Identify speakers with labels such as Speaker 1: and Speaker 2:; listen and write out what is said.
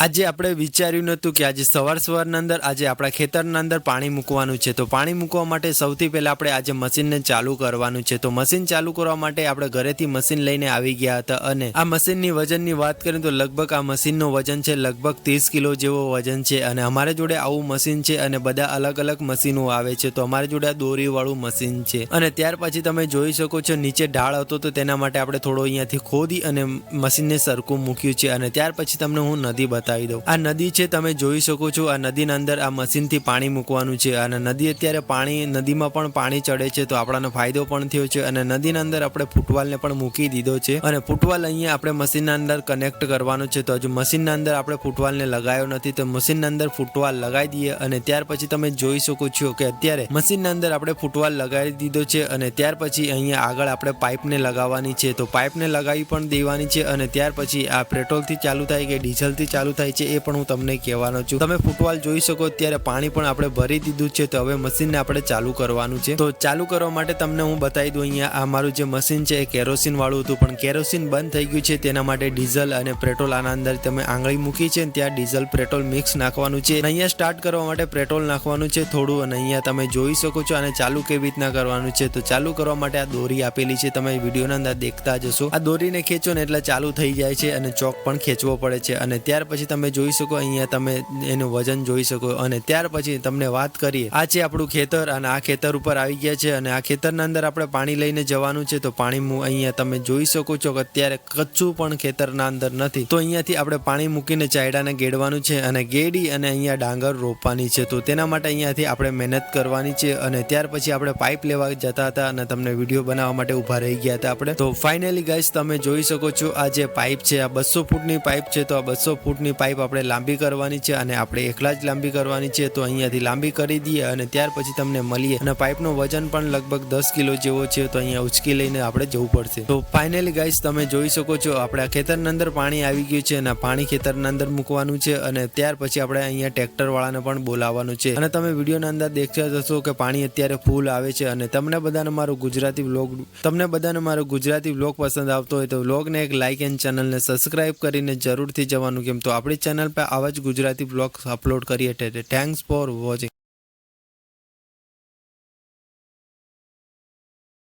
Speaker 1: આજે આપણે વિચાર્યું નહોતું કે આજે સવાર સવારના અંદર આજે આપણા ખેતરના અંદર પાણી મૂકવાનું છે. તો પાણી મૂકવા માટે સૌથી પહેલાં આપણે આજે મશીનને ચાલુ કરવાનું છે. તો મશીન ચાલુ કરવા માટે આપણે ઘરેથી મશીન લઈને આવી ગયા હતા અને આ મશીનની વજનની વાત કરીએ તો લગભગ આ મશીનનું વજન છે લગભગ ત્રીસ કિલો જેવો વજન છે અને અમારે જોડે આવું મશીન છે અને બધા અલગ અલગ મશીનો આવે છે. તો અમારી જોડે આ દોરીવાળું મશીન છે. અને ત્યાર પછી તમે જોઈ શકો છો નીચે ઢાળ હતો તો તેના માટે આપણે થોડો અહીંયાથી ખોદી અને મશીનને સરખું મૂક્યું છે. અને ત્યાર પછી તમને હું નદી બતાવી દઉં. આ નદી છે, તમે જોઈ શકો છો, આ નદીના અંદર આ મશીનથી પાણી મૂકવાનું છે. અને નદી અત્યારે પાણી, નદીમાં પણ પાણી ચડે છે, તો આપણાને ફાયદો પણ થયો છે. અને નદીના અંદર આપણે ફૂટવાલને પણ મૂકી દીધો છે. અને ફૂટવાલ અહીંયા આપણે મશીનના અંદર કનેક્ટ કરવાનું છે. તો હજુ મશીનના અંદર આપણે ફૂટવાલને લગાવ્યો નથી, તો મશીનના અંદર ફૂટવાલ લગાવી દઈએ. અને ત્યાર પછી તમે જોઈ શકો છો કે અત્યારે મશીનના અંદર આપણે ફૂટવાલ લગાવી દીધો છે. અને ત્યાર પછી અહીંયા આગળ આપણે પાઇપને લગાવવાની છે. તો પાઇપને લગાવી પણ દેવાની છે. અને ત્યાર પછી આ પેટ્રોલથી ચાલુ થાય કે ડીઝલથી ચાલુ થાય છે એ પણ હું તમને કહેવાનો છું. તમે ફૂટવાલ જોઈ શકો, અત્યારે પાણી પણ આપણે ભરી દીધું છે, તો હવે મશીનને આપણે ચાલુ કરવાનું છે. તો ચાલુ કરવા માટે તમને હું બતાવી દઉં અહીંયા આ મારું જે મશીન છે, એ કેરોસીન વાળું હતું, પણ કેરોસીન બંધ થઈ ગયું છે, તેના માટે ડીઝલ અને પેટ્રોલ આના અંદર તમે આંગળી મૂકી છે ત્યાં ડીઝલ, પેટ્રોલ મિક્સ નાખવાનું છે. અહીંયા સ્ટાર્ટ કરવા માટે પેટ્રોલ નાખવાનું છે થોડું, અને અહીંયા તમે જોઈ શકો છો અને ચાલુ કેવી રીતના કરવાનું છે. તો ચાલુ કરવા માટે આ દોરી આપેલી છે, તમે વિડીયોના અંદર દેખતા જશો આ દોરીને ખેંચો ને એટલે ચાલુ થઈ જાય છે, અને ચોક પણ ખેંચવો પડે છે. અને ત્યાર પછી તમે જોઈ શકો, અહીંયા તમે એનું વજન જોઈ શકો અને ત્યાર પછી તમને વાત કરીએ. આ છે આપણું ખેતર અને આ ખેતર ઉપર આવી ગયા છે અને આ ખેતરના અંદર આપણે પાણી લઈને જવાનું છે. તો પાણી અહીંયા તમે જોઈ શકો છો કે અત્યારે કચ્છું પણ ખેતરના અંદર નથી. તો અહીંયાથી આપણે પાણી મૂકીને ચાયડાને ગેડવાનું છે અને ગેડી અને અહીંયા ડાંગર રોપવાની છે. તો તેના માટે અહીંયાથી આપણે મહેનત કરવાની છે અને ત્યાર પછી આપણે પાઇપ લેવા જતા હતા અને તમને વીડિયો બનાવવા માટે ઊભા રહી ગયા હતા આપણે. તો ફાઇનલી ગાઈસ તમે જોઈ શકો છો, આ જે પાઇપ છે, આ બસો ફૂટની પાઇપ છે. તો આ બસો ફૂટની પાઇપ આપણે લાંબી કરવાની છે અને આપણે એકલા જ લાંબી કરવાની છે, તો અહીંયાથી લાંબી કરી દઈએ અને ત્યાર પછી તમને મળીએ. અને પાઇપનું વજન પણ લગભગ દસ કિલો જેવો છે, તો અહીંયા ઉચકી લઈને આપણે જવું પડશે. તો ફાઇનલી ગાઈસ તમે જોઈ શકો છો, આપણે ખેતરની અંદર પાણી આવી ગયું છે અને પાણી ખેતરના અંદર મૂકવાનું છે અને ત્યાર પછી આપણે અહીંયા ટ્રેક્ટર વાળાને પણ બોલાવવાનું છે. અને તમે વિડીયોના અંદર દેખતા જશો કે પાણી અત્યારે ફૂલ આવે છે અને તમને બધાને મારો ગુજરાતી વ્લોગ તમને બધાને મારો ગુજરાતી વ્લોગ પસંદ આવતો હોય તો વ્લોગને એક લાઇક એન્ડ ચેનલને સબસ્ક્રાઇબ કરીને જરૂરથી જવાનું કેમ તો આપણી ચેનલ પર આવા જ ગુજરાતી બ્લોગ્સ અપલોડ કરીએ થેન્ક્સ ફોર વોચિંગ